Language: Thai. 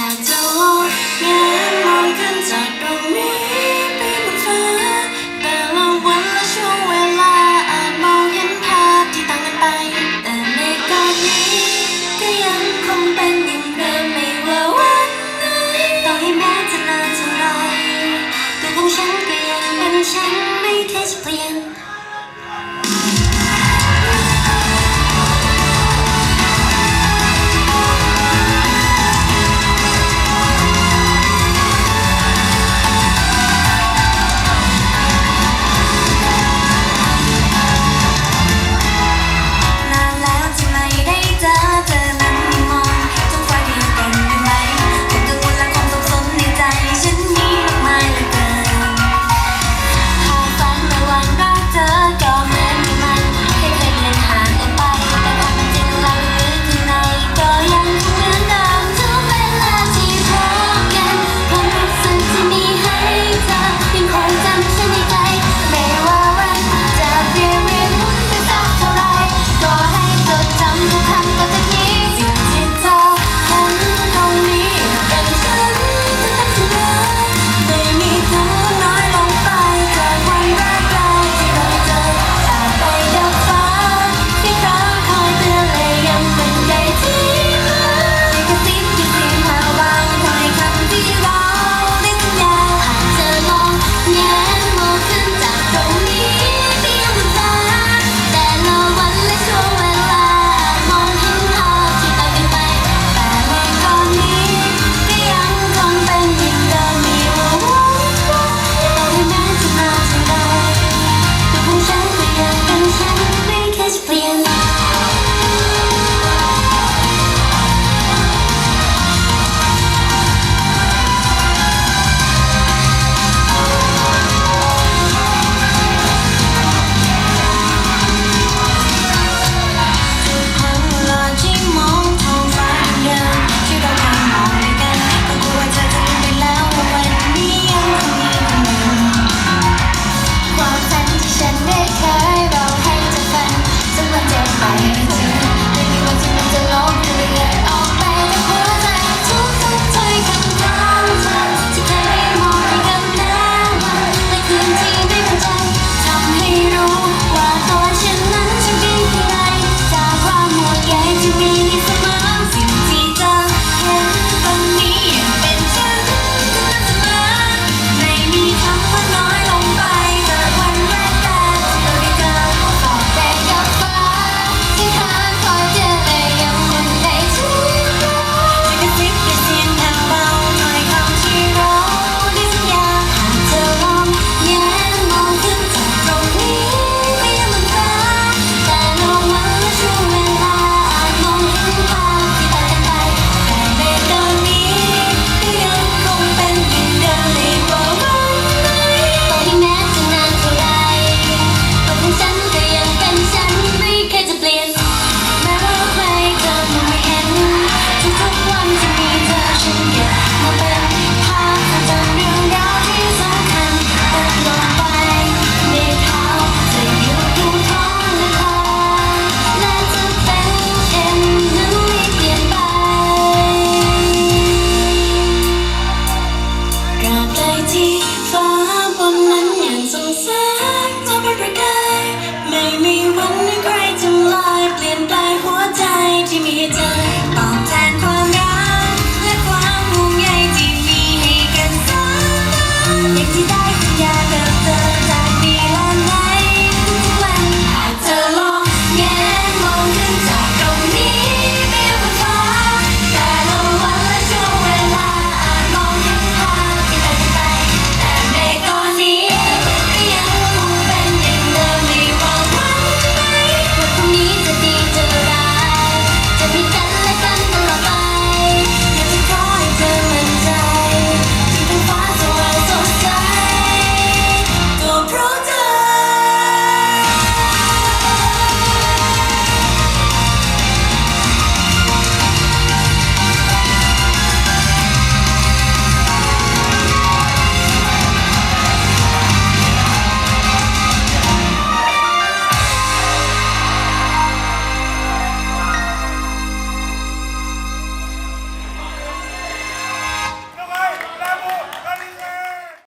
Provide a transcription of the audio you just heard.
หากลอยงานลอยขึ้นจากตรงนี้ไปบนฟ้าแต่ละวันละช่วงเวลาอาจมอห็นภาพที่ต่างกันไป แต่ในตอนนี้ก็ยังคงเป็นอย่างเดิมไม่ว่าวันไหนต่อให้แม้จะนาเท่าไรตัวของฉันก็ยังเป็นฉันไม่เคยจะเปลี่ยน ที่ฟ้าบนนั้นยังสงสารก็เป็นประกา